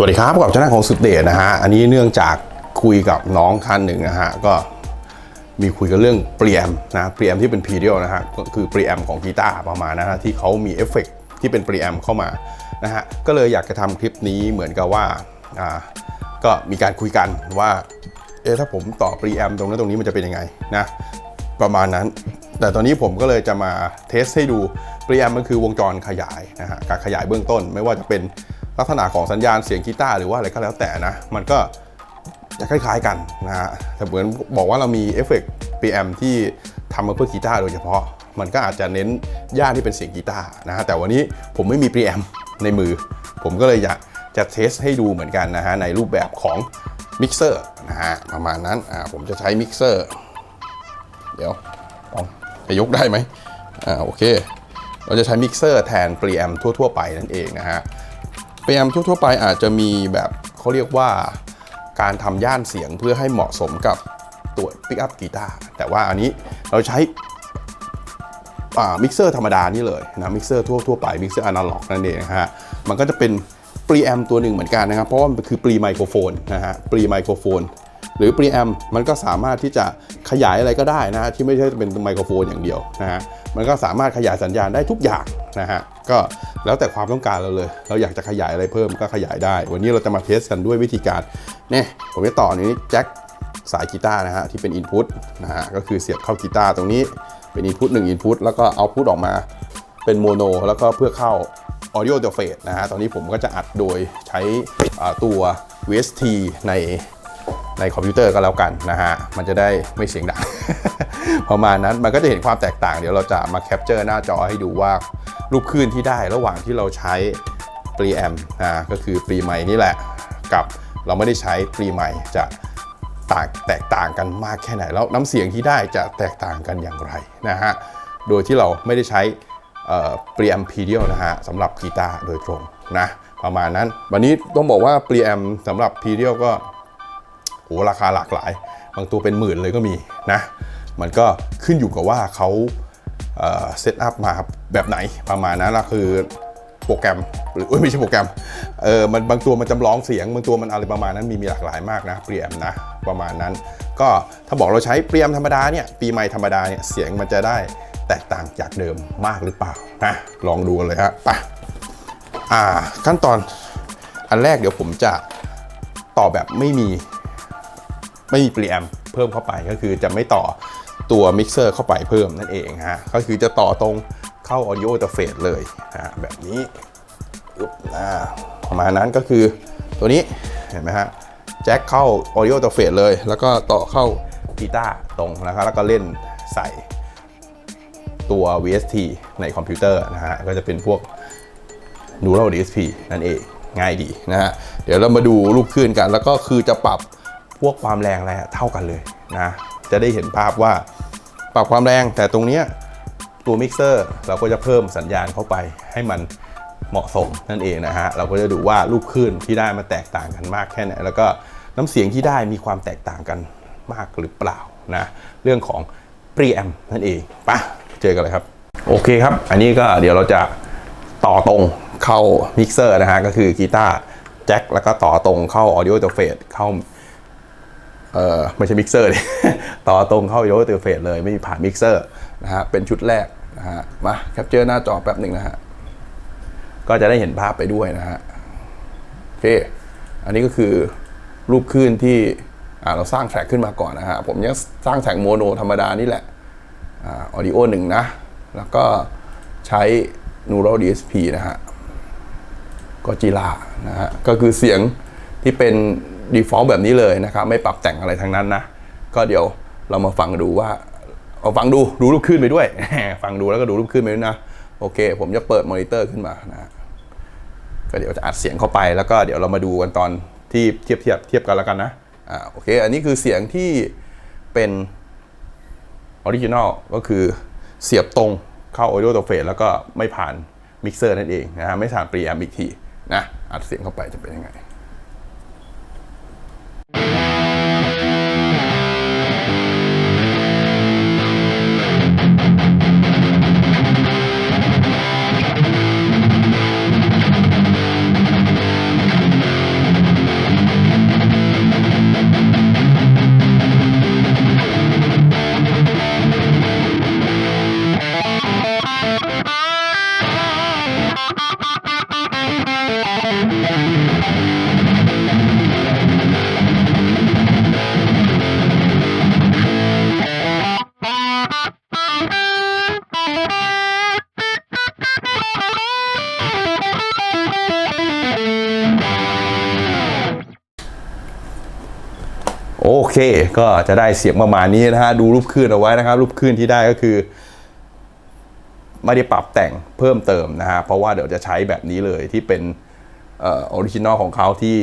สวัสดีครับกับช่องของสุดเดชนะฮะ อันนี้เนื่องจากคุยกับน้องท่านหนึ่งนะฮะ ก็มีคุยกันเรื่องเปรียมนะเปรียมที่เป็นพีเดียลนะฮะ ก็คือเปรียมของกีตาร์ประมาณนะฮะที่เขามีเอฟเฟกต์ที่เป็นเปรียมเข้ามานะฮะ ก็เลยอยากจะทำคลิปนี้เหมือนกับว่าอ่าก็มีการคุยกันว่าเอ๊ะถ้าผมต่อเปรีแอมตรงนั้นตรงนี้มันจะเป็นยังไงนะประมาณนั้น แต่ตอนนี้ผมก็เลยจะมาเทสให้ดูเปรีแอมมันคือวงจรขยายนะฮะการขยายเบื้องต้นไม่ว่าจะเป็น ลักษณะของสัญญาณเสียงกีตาร์หรือว่าอะไรก็แล้วแต่นะ มันก็จะคล้ายๆกันนะฮะแต่เหมือนบอกว่าเรามีเอฟเฟกต์ PM ที่ทำมาเพื่อกีตาร์โดยเฉพาะ มันก็อาจจะเน้นย่านที่เป็นเสียงกีตาร์นะฮะแต่วันนี้ผมไม่มี PM ในมือ ผมก็เลยอยากจะเทสให้ดูเหมือนกันนะฮะในรูปแบบของมิกเซอร์นะฮะประมาณนั้นอ่าผมจะใช้มิกเซอร์เดี๋ยวลองจะยกได้ไหมอ่าโอเค เราจะใช้มิกเซอร์แทนปรีแอมทั่ว ๆ ไปนั่นเองนะฮะ แอมทั่วๆไปอาจจะมีแบบเขาเรียกว่าการทำย่านเสียงเพื่อให้เหมาะสมกับตัวปิกอัพกีตาร์แต่ว่าอันนี้เราใช้มิกเซอร์ธรรมดานี่เลยนะมิกเซอร์ทั่วๆไปมิกเซอร์อนาล็อกนั่นเองนะฮะมันก็จะเป็นปรีแอมตัวหนึ่งเหมือนกันนะครับ เพราะว่ามันคือปรีไมโครโฟนนะฮะปรีไมโครโฟนหรือปรีแอมมันก็สามารถที่จะขยายอะไรก็ได้นะฮะที่ไม่ใช่เป็นไมโครโฟนอย่างเดียวนะฮะ มันก็สามารถขยายสัญญาณได้ทุกอย่างนะฮะก็แล้วแต่ความต้องการเราเลย เราอยากจะขยายอะไรเพิ่มก็ขยายได้ วันนี้เราจะมาเทสกันด้วยวิธีการเนี่ยผมจะต่อนี้แจ็คสายกีตาร์นะฮะที่เป็นอินพุตนะฮะก็คือเสียบเข้ากีตาร์ตรงนี้เป็นอินพุตหนึ่งอินพุตแล้วก็เอาพุตออกมาเป็นโมโนแล้วก็เพื่อเข้า Audio Interface นะฮะตอนนี้ผมก็จะอัดโดยใช้ตัว VST ในในคอมพิวเตอร์ก็แล้วกันนะฮะมันจะได้ไม่เสียงดัง ประมาณนั้นมันก็จะเห็นความแตกต่าง เดี๋ยวเราจะมาแคปเจอร์หน้าจอให้ดูว่ารูปคลื่นที่ได้ระหว่างที่เราใช้ปรีแอมนะก็คือปรีไมค์นี่แหละ กับเราไม่ได้ใช้ปรีไมค์จะต่างแตกต่างกันมากแค่ไหน แล้วน้ำเสียงที่ได้จะแตกต่างกันอย่างไรนะฮะโดยที่เราไม่ได้ใช้ปรีแอมพีเดียลนะฮะสำหรับกีตาร์โดยตรงนะประมาณนั้น วันนี้ต้องบอกว่าปรีแอมสำหรับพีเดียลก็โอ้ราคาหลากหลาย บางตัวเป็นหมื่นเลยก็มีนะ มันก็ขึ้นอยู่กับว่าเขาเซตอัพมาแบบไหนประมาณนั้นละคือโปรแกรมหรือไม่ใช่โปรแกรมเออมันบางตัวมันจำลองเสียง บางตัวมันอะไรประมาณนั้นมีมีหลากหลายมากนะเปรียมนะประมาณนั้น ก็ถ้าบอกเราใช้เปรียมธรรมดาเนี่ยปีใหม่ธรรมดาเนี่ยเสียงมันจะได้แตกต่างจากเดิมมากหรือเปล่านะลองดูกันเลยฮะไปอ่าขั้นตอนอันแรกเดี๋ยวผมจะต่อแบบไม่มีไม่มีเปรีแอมเพิ่มเข้าไปก็คือจะไม่ต่อ ตัวมิกเซอร์เข้าไปเพิ่มนั่นเองฮะก็คือจะต่อตรงเข้า Audio Interface เลยฮะแบบนี้ปึ๊บอ่าประมาณนั้นก็คือตัวนี้เห็นไหมฮะแจ็คเข้า Audio Interface เลย แล้วก็ต่อเข้ากีตาร์ตรงนะครับแล้วก็เล่นใส่ตัว VST ในคอมพิวเตอร์นะฮะก็จะเป็นพวก Neural DSP นั่นเองง่ายดีนะฮะเดี๋ยวเรามาดูรูปคลื่นกัน แล้วก็คือจะปรับพวกความแรงอะไรเท่ากันเลยนะ จะได้เห็นภาพว่า รับความแรง แต่ตรงนี้ตัวมิกเซอร์เราก็จะเพิ่มสัญญาณเข้าไปให้มันเหมาะสมนั่นเองนะฮะ เราก็จะดูว่ารูปคลื่นที่ได้มาแตกต่างกันมากแค่ไหน แล้วก็น้ำเสียงที่ได้มีความแตกต่างกันมากหรือเปล่านะ เรื่องของปรีแอมนั่นเองปะเจอกันเลยครับ โอเคครับ อันนี้ก็เดี๋ยวเราจะต่อตรงเข้ามิกเซอร์นะฮะ ก็คือกีตาร์แจ็คแล้วก็ต่อตรงเข้า Audio Interface เข้า เออไม่ใช่มิกเซอร์ดิต่อตรงเข้า Audio Interface เลยไม่มีผ่านมิกเซอร์นะฮะเป็นชุดแรกนะฮะมาแคปเจอร์หน้าจอแป๊บหนึ่งนะฮะก็จะได้เห็นภาพไปด้วยนะฮะโอเค อันนี้ก็คือรูปคลื่นที่เราสร้างแทร็กขึ้นมาก่อนนะฮะผมยังสร้างแทร็กโมโนธรรมดานี่แหละออดิโอหนึ่งนะ แล้วก็ใช้ Neural DSP นะฮะก็จีลานะฮะก็คือเสียงที่เป็น default แบบนี้เลยนะครับ ไม่ปรับแต่งอะไรทั้งนั้นนะ ก็เดี๋ยวเรามาฟังดูว่าเอาฟังดูดูรูปขึ้นไปด้วย ฟังดูแล้วก็ดูรูปขึ้นไปด้วยนะ โอเค ผมจะเปิดมอนิเตอร์ขึ้นมานะฮะก็เดี๋ยวจะอัดเสียงเข้าไปแล้วก็เดี๋ยวเรามาดูกันตอนที่เทียบเทียบเทียบกันแล้วกันนะอ่าโอเค อันนี้คือเสียงที่เป็นออริจินอลก็คือเสียบตรงเข้า Audio Interface แล้วก็ไม่ผ่านมิกเซอร์นั่นเองนะฮะไม่ผ่านปรีแอมอีกทีนะอัดเสียงเข้าไปจะเป็นยังไง โเค ก็จะได้เสียงประมาณนี้นะฮะ ดูรูปคลื่นเอาไว้นะครับ รูปคลื่นที่ได้ก็คือ ไม่ได้ปรับแต่งเพิ่มเติมนะฮะ เพราะว่าเดี๋ยวจะใช้แบบนี้เลยที่เป็นออริจินอลของเขาที่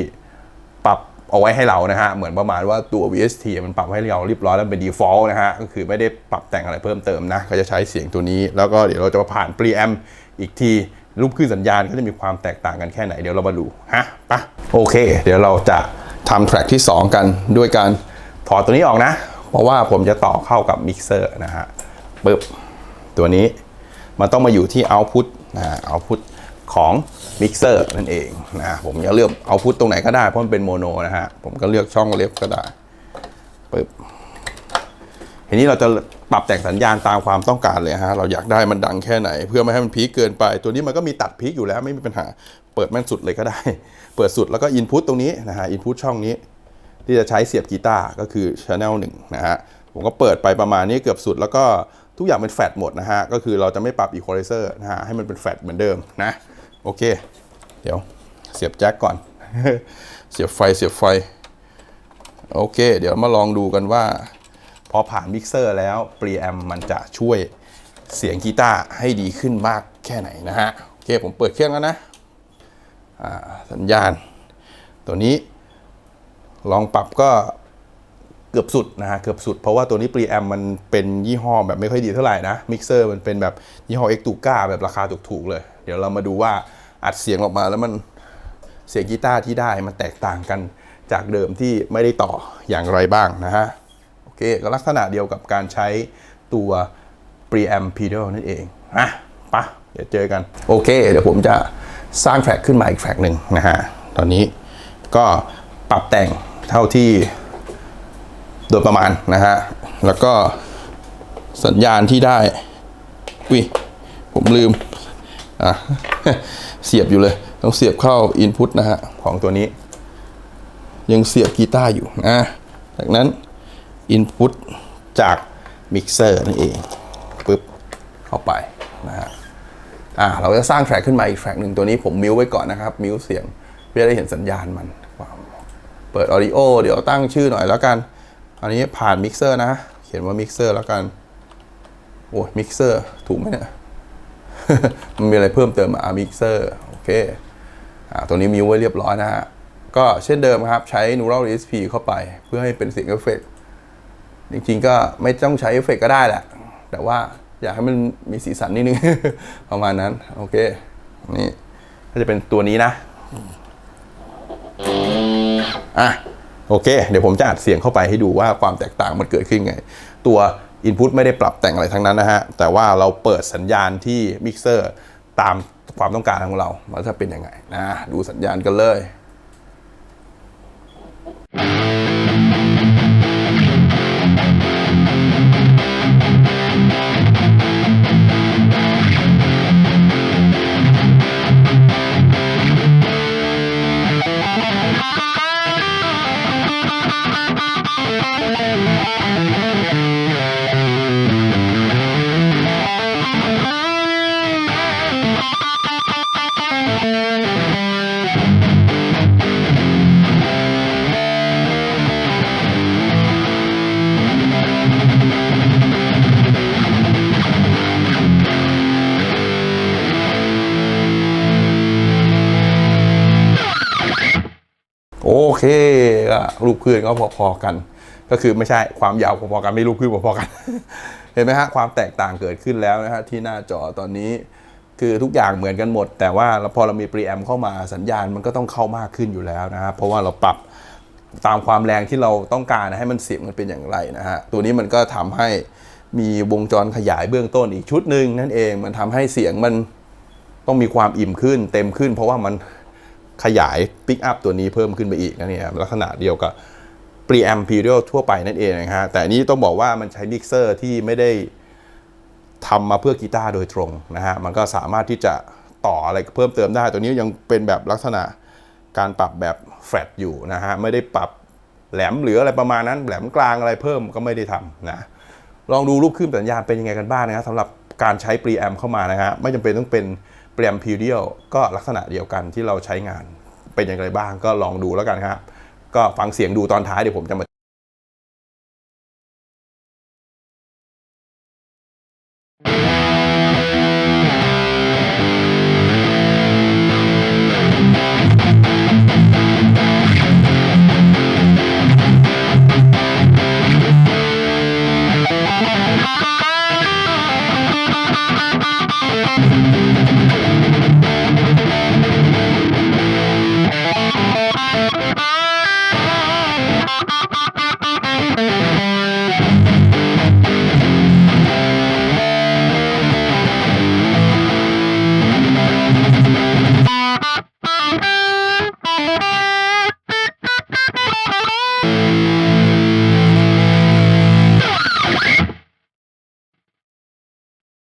ปรับเอาไว้ให้เรานะฮะ เหมือนประมาณว่าตัว VST มันปรับให้เราเรียบร้อยแล้วเป็น default นะฮะ ก็คือไม่ได้ปรับแต่งอะไรเพิ่มเติมนะ ก็จะใช้เสียงตัวนี้ แล้วก็เดี๋ยวเราจะมาผ่าน preamp อีกทีรูปคลื่นสัญญาณก็จะมีความแตกต่างกันแค่ไหนเดี๋ยวเรามาดูฮะไปะโอเค เดี๋ยวเราจะทำ track ที่ 2 กันด้วยการ ถอดตัวนี้ออกนะ เพราะว่าผมจะต่อเข้ากับมิกเซอร์นะฮะปึ๊บตัวนี้มันต้องมาอยู่ที่ output นะฮะ output ของมิกเซอร์นั่นเองนะผมจะเลือก output ตรงไหนก็ได้เพราะมันเป็นโมโนนะฮะ ผมก็เลือกช่องเล็บก็ได้ปึ๊บทีนี้เราจะปรับแต่งสัญญาณตามความต้องการเลยฮะ เราอยากได้มันดังแค่ไหน เพื่อไม่ให้มันพีคเกินไป ตัวนี้มันก็มีตัดพีคอยู่แล้วไม่มีปัญหา เปิดแม่งสุดเลยก็ได้ เปิดสุดแล้วก็ input ตตรงนี้นะฮะ input ช่องนี้ ที่จะใช้เสียบกีตาร์ก็คือ Channel 1 นะฮะ ผมก็เปิดไปประมาณนี้เกือบสุดแล้วก็ทุกอย่างเป็นแฟลตหมดนะฮะ ก็คือเราจะไม่ปรับ Equalizer นะฮะ ให้มันเป็นแฟลตเหมือนเดิมนะ โอเค เดี๋ยวเสียบแจ็คก่อน เสียบไฟเสียบไฟ โอเค เดี๋ยวมาลองดูกันว่า พอผ่านมิกเซอร์แล้ว preamp มันจะช่วยเสียงกีตาร์ให้ดีขึ้นมากแค่ไหนนะฮะ โอเค ผมเปิดเครื่องแล้วนะสัญญาณ ตัวนี้ ลองปรับก็เกือบสุดนะฮะเกือบสุดเพราะว่าตัวนี้ preamp มันเป็นยี่ห้อแบบไม่ค่อยดีเท่าไหร่นะมิกเซอร์มันเป็นแบบยี่ห้อ x 2 9แบบราคาถูกๆเลย เดี๋ยวเรามาดูว่าอัดเสียงออกมาแล้วมันเสียงกีตาร์ที่ได้มันแตกต่างกันจากเดิมที่ไม่ได้ต่ออย่างไรบ้างนะฮะโอเคก็ลักษณะเดียวกับการใช้ตัว preamp pedal นั่นเองนะปะเดี๋ยวเจอกัน โอเค เดี๋ยวผมจะสร้างแทร็กขึ้นมาอีกแทร็กหนึ่งนะฮะ ตอนนี้ก็ปรับแต่ง เท่าที่โดยประมาณนะฮะ แล้วก็สัญญาณที่ได้ อุ้ย ผมลืม อะ เสียบอยู่เลย ต้องเสียบเข้า Input นะฮะ ของตัวนี้ ยังเสียบกีตาร์อยู่นะ จากนั้น Input จากมิกเซอร์นั่นเองปึ๊บเข้าไปนะฮะ อ่าเราจะสร้างแทร็กขึ้นมาอีกแทร็กหนึ่งตัวนี้ผมมิวไว้ก่อนนะครับ มิวเสียงเพื่อได้เห็นสัญญาณมัน เปิด Audio เดี๋ยวตั้งชื่อหน่อยแล้วกัน อันนี้ผ่านมิกเซอร์นะ เขียนว่ามิกเซอร์แล้วกัน โอ้ยมิกเซอร์ถูกไหมเนี่ย มันมีอะไรเพิ่มเติมอะมิกเซอร์โอเค อ่าตัวนี้มิวไว้เรียบร้อยนะฮะ ก็เช่นเดิมครับ ใช้ Neural DSP เข้าไป เพื่อให้เป็นเสียงเอฟเฟกจริงๆก็ไม่ต้องใช้เอฟเฟกก็ได้แหละ แต่ว่าอยากให้มันมีสีสันนิดนึง ประมาณนั้น โอเค นี่ก็จะเป็นตัวนี้นะ อะโอเค เดี๋ยวผมจะอัดเสียงเข้าไปให้ดูว่าความแตกต่างมันเกิดขึ้นไง ตัว Input ไม่ได้ปรับแต่งอะไรทั้งนั้นนะฮะ แต่ว่าเราเปิดสัญญาณที่มิกเซอร์ตามความต้องการของเราว่าจะเป็นยังไงนะ ดูสัญญาณกันเลย ก็รูปคลื่นก็พอๆกัน ก็คือไม่ใช่ความยาวพอๆกันไม่รูปคลื่นพอๆกัน เห็นไหมฮะความแตกต่างเกิดขึ้นแล้วนะฮะที่หน้าจอตอนนี้คือทุกอย่างเหมือนกันหมด แต่ว่าพอเรามี preamp เข้ามาสัญญาณมันก็ต้องเข้ามากขึ้นอยู่แล้วนะครับเพราะว่าเราปรับตามความแรงที่เราต้องการให้มันเสียงมันเป็นอย่างไรนะฮะตัวนี้มันก็ทำให้มีวงจรขยายเบื้องต้นอีกชุดหนึ่งนั่นเองมันทำให้เสียงมันต้องมีความอิ่มขึ้น เต็มขึ้น เพราะว่ามัน ขยายปิกอัพตัวนี้เพิ่มขึ้นไปอีกนะเนี่ยลักษณะเดียวกับ preamp period ทั่วไปนั่นเองนะฮะแต่นี้ต้องบอกว่ามันใช้มิกเซอร์ที่ไม่ได้ทำมาเพื่อกีตาร์โดยตรงนะฮะมันก็สามารถที่จะต่ออะไรเพิ่มเติมได้ ตัวนี้ยังเป็นแบบลักษณะการปรับแบบแฟลตอยู่นะฮะไม่ได้ปรับแหลมหรืออะไรประมาณนั้น แหลมกลางอะไรเพิ่มก็ไม่ได้ทำนะลองดูรูปคลื่นสัญญาณเป็นยังไงกันบ้างนะครับสำหรับการใช้ preamp เข้ามานะฮะไม่จำเป็นต้องเป็น preamp p e r i o ก็ลักษณะเดียวกันที่เราใช้งานเป็นอย่างไรบ้างก็ลองดูแล้วกันครับ ก็ฟังเสียงดูตอนท้ายเดี๋ยวผมจะมา